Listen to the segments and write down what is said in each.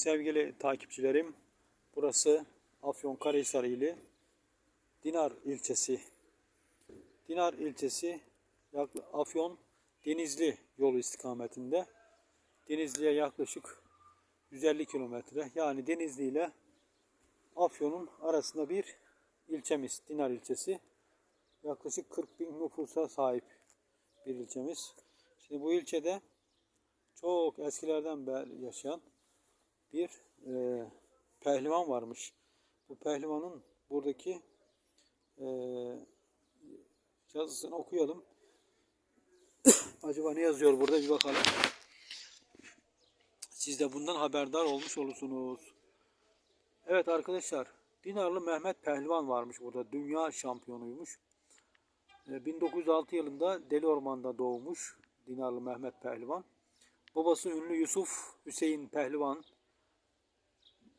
Sevgili takipçilerim, burası Afyonkarahisar ili Dinar ilçesi. Dinar ilçesi Afyon Denizli yolu istikametinde. Denizli'ye yaklaşık 150 kilometre. Yani Denizli ile Afyon'un arasında bir ilçemiz. Dinar ilçesi. Yaklaşık 40 bin nüfusa sahip bir ilçemiz. Şimdi bu ilçede çok eskilerden beri yaşayan bir e, pehlivan varmış. Bu pehlivanın buradaki e, yazısını okuyalım. Acaba ne yazıyor burada bir bakalım. Siz de bundan haberdar olmuş olursunuz. Evet arkadaşlar, Dinarlı Mehmet Pehlivan varmış burada. Dünya şampiyonuymuş. E, 1906 yılında Deli Orman'da doğmuş Dinarlı Mehmet Pehlivan. Babası ünlü Yusuf Hüseyin Pehlivan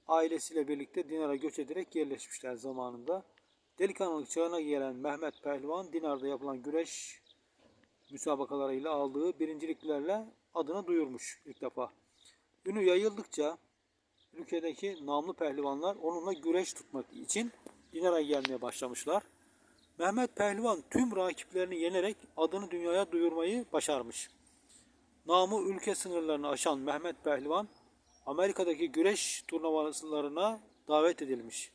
ailesiyle birlikte Dinar'a göç ederek yerleşmişler zamanında. Delikanlılık çağına gelen Mehmet Pehlivan Dinar'da yapılan güreş müsabakalarıyla aldığı birinciliklerle adını duyurmuş ilk defa. Ünü yayıldıkça ülkedeki namlı pehlivanlar onunla güreş tutmak için Dinar'a gelmeye başlamışlar. Mehmet Pehlivan tüm rakiplerini yenerek adını dünyaya duyurmayı başarmış. Namı ülke sınırlarını aşan Mehmet Pehlivan Amerika'daki güreş turnuvalarına davet edilmiş.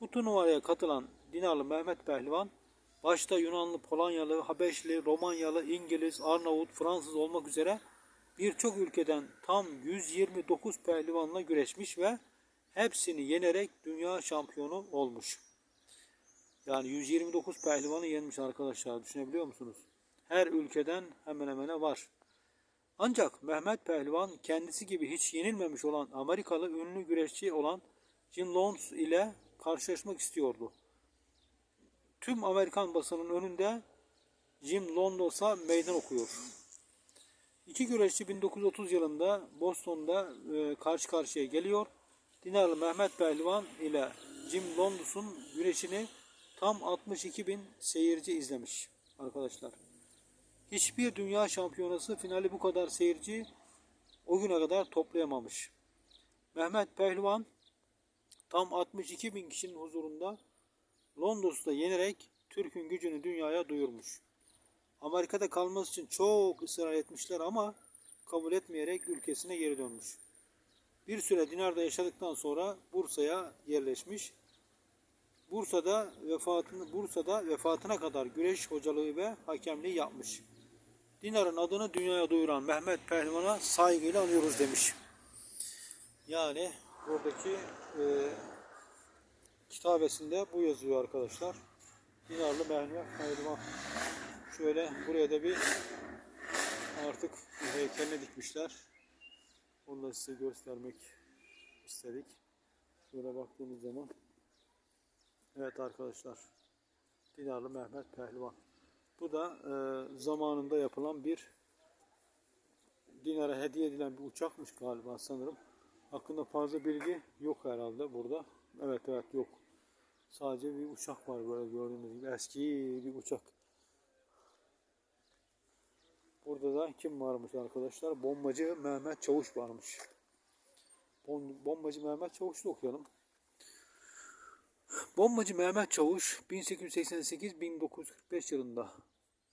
Bu turnuvaya katılan Dinarlı Mehmet Pehlivan başta Yunanlı, Polonyalı, Habeşli, Romanyalı, İngiliz, Arnavut, Fransız olmak üzere birçok ülkeden tam 129 pehlivanla güreşmiş ve hepsini yenerek dünya şampiyonu olmuş. Yani 129 pehlivanı yenmiş arkadaşlar. Düşünebiliyor musunuz? Her ülkeden hemen hemen var. Ancak Mehmet Pehlivan kendisi gibi hiç yenilmemiş olan Amerikalı ünlü güreşçi olan Jim Lons ile karşılaşmak istiyordu. Tüm Amerikan basının önünde Jim Londos'a meydan okuyor. İki güreşçi 1930 yılında Boston'da e, karşı karşıya geliyor. Dinarlı Mehmet Pehlivan ile Jim Londos'un güreşini tam 62 bin seyirci izlemiş arkadaşlar. Hiçbir dünya şampiyonası finali bu kadar seyirci o güne kadar toplayamamış. Mehmet Pehlivan tam 62 bin kişinin huzurunda Londos'ta yenerek Türk'ün gücünü dünyaya duyurmuş. Amerika'da kalması için çok ısrar etmişler ama kabul etmeyerek ülkesine geri dönmüş. Bir süre Dinar'da yaşadıktan sonra Bursa'ya yerleşmiş. Bursa'da vefatını Bursa'da vefatına kadar güreş hocalığı ve hakemliği yapmış. Dinar'ın adını dünyaya duyuran Mehmet Pehlivan'a saygıyla anıyoruz demiş. Yani buradaki e, kitabesinde bu yazıyor arkadaşlar. Dinarlı Mehmet Pehlivan. Şöyle buraya da bir artık bir heykeline dikmişler. Onu da size göstermek istedik. Şöyle baktığımız zaman Evet arkadaşlar. Dinarlı Mehmet Pehlivan. Bu da e, zamanında yapılan bir Dinar'a hediye edilen bir uçakmış galiba sanırım. Hakkında fazla bilgi yok herhalde burada. Evet evet yok. Sadece bir uçak var böyle gördüğünüz gibi. Eski bir uçak. Burada da kim varmış arkadaşlar? Bombacı Mehmet Çavuş varmış. Bom- Bombacı Mehmet Çavuş'u okuyalım. Bombacı Mehmet Çavuş 1888-1945 yılında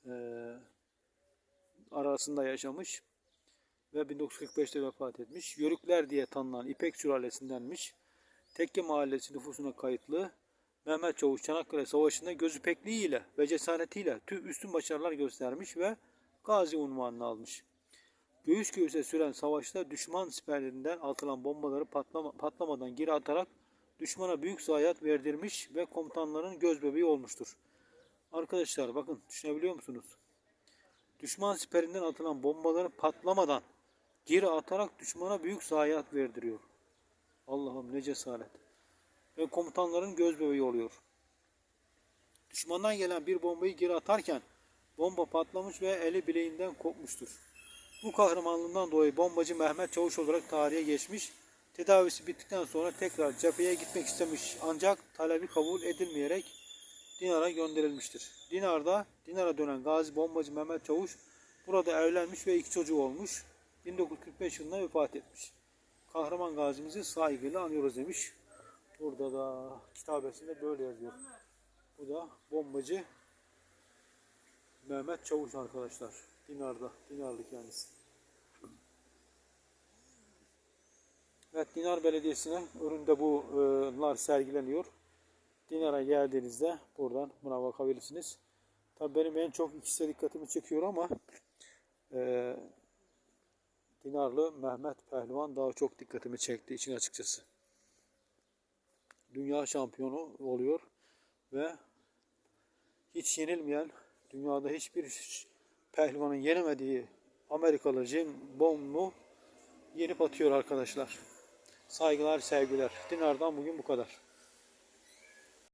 eee, arasında yaşamış ve 1945'te vefat etmiş. Yörükler diye tanınan İpek sülalesindenmiş. Tekke mahallesi nüfusuna kayıtlı Mehmet Çavuş Çanakkale Savaşı'nda gözü pekliğiyle ve cesaretiyle tüm üstün başarılar göstermiş ve gazi unvanını almış. Göğüs göğüse süren savaşta düşman siperlerinden atılan bombaları patlama, patlamadan geri atarak düşmana büyük zayiat verdirmiş ve komutanların göz bebeği olmuştur. Arkadaşlar bakın düşünebiliyor musunuz? Düşman siperinden atılan bombaları patlamadan geri atarak düşmana büyük zayiat verdiriyor. Allah'ım ne cesaret. Ve komutanların göz bebeği oluyor. Düşmandan gelen bir bombayı geri atarken bomba patlamış ve eli bileğinden kopmuştur. Bu kahramanlığından dolayı bombacı Mehmet Çavuş olarak tarihe geçmiş. Tedavisi bittikten sonra tekrar cepheye gitmek istemiş ancak talebi kabul edilmeyerek Dinar'a gönderilmiştir. Dinar'da Dinar'a dönen Gazi Bombacı Mehmet Çavuş burada evlenmiş ve iki çocuğu olmuş. 1945 yılında vefat etmiş. kahraman gazimizi saygıyla anıyoruz demiş. Burada da kitabesinde böyle yazıyor. Bu da bombacı Mehmet Çavuş arkadaşlar. Dinar'da. Dinarlı kendisi. Evet Dinar Belediyesi'ne önünde bunlar sergileniyor. Dinar'a geldiğinizde buradan buna bakabilirsiniz. Tabii benim en çok ikisi dikkatimi çekiyor ama e, Dinarlı Mehmet Pehlivan daha çok dikkatimi çektiği için açıkçası. Dünya şampiyonu oluyor ve hiç yenilmeyen, dünyada hiçbir pehlivanın yenemediği Amerikalı Jim Bone'u yenip atıyor arkadaşlar. Saygılar, sevgiler. Dinar'dan bugün bu kadar.